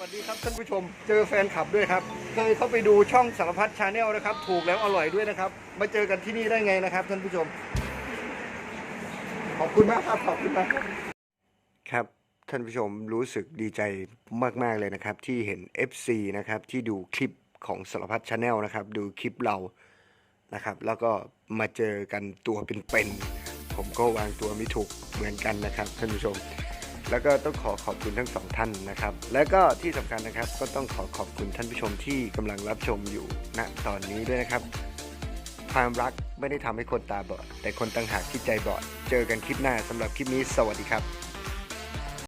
สวัสดีครับท่านผู้ชมเจอแฟนคลับด้วยครับ เคยเข้าไปดูช่องสารพัดชาแนลนะครับ ถูกแล้วอร่อยด้วยนะครับ มาเจอกันที่นี่ได้ไงนะครับ ท่านผู้ชม ขอบคุณมากครับขอบคุณมากครับ ท่านผู้ชมรู้สึกดีใจมาก ๆ เลยนะครับ ที่เห็น FC นะครับที่ดูคลิปของสารพัดชาแนลนะครับ ดูคลิปเรานะครับ แล้วก็มาเจอกันตัวเป็นๆ ผมก็วางตัวไม่ถูกเหมือนกันนะครับท่านผู้ชม แล้วก็ต้องขอขอบคุณทั้งสองท่านนะครับ แล้วก็ที่สำคัญนะครับก็ต้องขอขอบคุณท่านผู้ชมที่กำลังรับชมอยู่ณตอนนี้ด้วยนะครับ ความรักไม่ได้ทำให้คนตาบอดแต่คนต่างหากที่ใจบอด เจอกันคลิปหน้าสำหรับคลิปนี้สวัสดีครับ